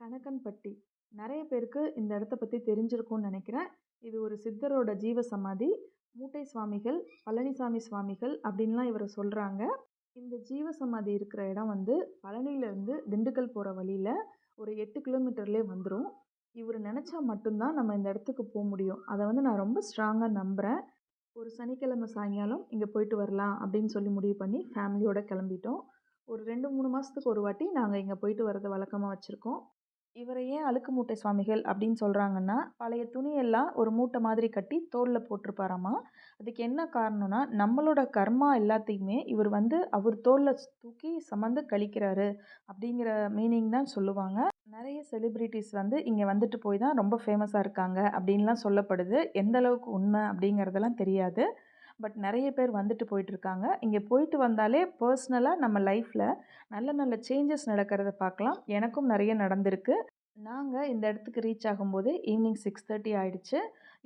கணக்கன்பட்டி நிறைய பேருக்கு இந்த இடத்த பற்றி தெரிஞ்சிருக்கும்னு நினைக்கிறேன். இது ஒரு சித்தரோட ஜீவ சமாதி மூட்டை சுவாமிகள் பழனிசாமி சுவாமிகள் அப்படின்லாம் இவரை சொல்கிறாங்க இந்த ஜீவ சமாதி இருக்கிற இடம் வந்து பழனியிலேருந்து திண்டுக்கல் போகிற வழியில் ஒரு எட்டு கிலோமீட்டர்லேயே வந்துடும் இவர் நினச்சா மட்டும்தான் நம்ம இந்த இடத்துக்கு போக முடியும். அதை வந்து நான் ரொம்ப ஸ்ட்ராங்காக நம்புகிறேன் ஒரு சனிக்கிழமை சாயங்காலம் இங்கே போயிட்டு வரலாம் அப்படின்னு சொல்லி முடிவு பண்ணி ஃபேமிலியோடு கிளம்பிட்டோம். ஒரு ரெண்டு மூணு மாதத்துக்கு ஒரு வாட்டி நாங்கள் இங்கே போயிட்டு வரது வழக்கமாக வச்சுருக்கோம். இவரை ஏன் அழுக்கு மூட்டை சுவாமிகள் அப்படின்னு சொல்கிறாங்கன்னா பழைய துணியெல்லாம் ஒரு மூட்டை மாதிரி கட்டி தோளில் போட்டிருப்பாராமா? அதுக்கு என்ன காரணம்னா நம்மளோட கர்மா எல்லாத்தையுமே இவர் வந்து அவர் தோளில் தூக்கி சுமந்து கழிக்கிறாரு அப்படிங்கிற மீனிங் தான் சொல்லுவாங்க. நிறைய செலிப்ரிட்டிஸ் வந்து இங்கே வந்துட்டு போய் தான் ரொம்ப ஃபேமஸாக இருக்காங்க அப்படின்லாம் சொல்லப்படுது. எந்த அளவுக்கு உண்மை அப்படிங்கிறதெல்லாம் தெரியாது. பட் நிறைய பேர் வந்துட்டு போயிட்டுருக்காங்க. இங்கே போயிட்டு வந்தாலே பர்ஸ்னலாக நம்ம லைஃப்பில் நல்ல நல்ல சேஞ்சஸ் நடக்கிறத பார்க்கலாம். எனக்கும் நிறைய நடந்திருக்கு. நாங்கள் இந்த இடத்துக்கு ரீச் ஆகும்போது ஈவினிங் சிக்ஸ் தேர்ட்டி ஆகிடுச்சு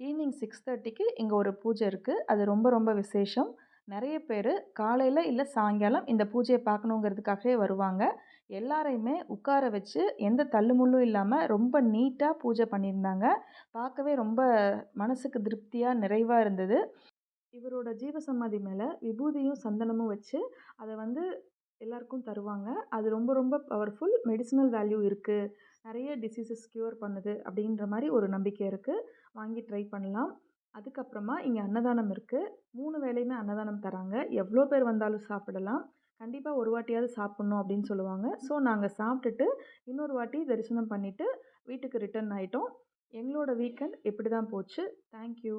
ஈவினிங் சிக்ஸ் தேர்ட்டிக்கு இங்கே ஒரு பூஜை இருக்குது அது ரொம்ப ரொம்ப விசேஷம். நிறைய பேர் காலையில் இல்லை சாயங்காலம் இந்த பூஜையை பார்க்கணுங்கிறதுக்காகவே வருவாங்க. எல்லாரையுமே உட்கார வச்சு எந்த தள்ளுமுள்ளும் இல்லாமல் ரொம்ப நீட்டாக பூஜை பண்ணியிருந்தாங்க. பார்க்கவே ரொம்ப மனசுக்கு திருப்தியாக நிறைவாக இருந்தது. இவரோட ஜீவசமாதி மேலே விபூதியும் சந்தனமும் வச்சு அதை வந்து எல்லாருக்கும் தருவாங்க. அது ரொம்ப ரொம்ப பவர்ஃபுல் மெடிசினல் வேல்யூ இருக்குது நிறைய டிசீசஸ் க்யூர் பண்ணுது அப்படின்ற மாதிரி ஒரு நம்பிக்கை இருக்குது வாங்கி ட்ரை பண்ணலாம். அதுக்கப்புறமா இங்கே அன்னதானம் இருக்குது மூணு வேலையுமே அன்னதானம் தராங்க. எவ்வளோ பேர் வந்தாலும் சாப்பிடலாம். கண்டிப்பாக ஒரு வாட்டியாவது சாப்பிட்ணும் அப்படின்னு சொல்லுவாங்க. ஸோ நாங்கள் சாப்பிட்டுட்டு இன்னொரு வாட்டி தரிசனம் பண்ணிவிட்டு வீட்டுக்கு ரிட்டர்ன் ஆகிட்டோம் எங்களோட வீக்கெண்ட் இப்படி தான் போச்சு தேங்க்யூ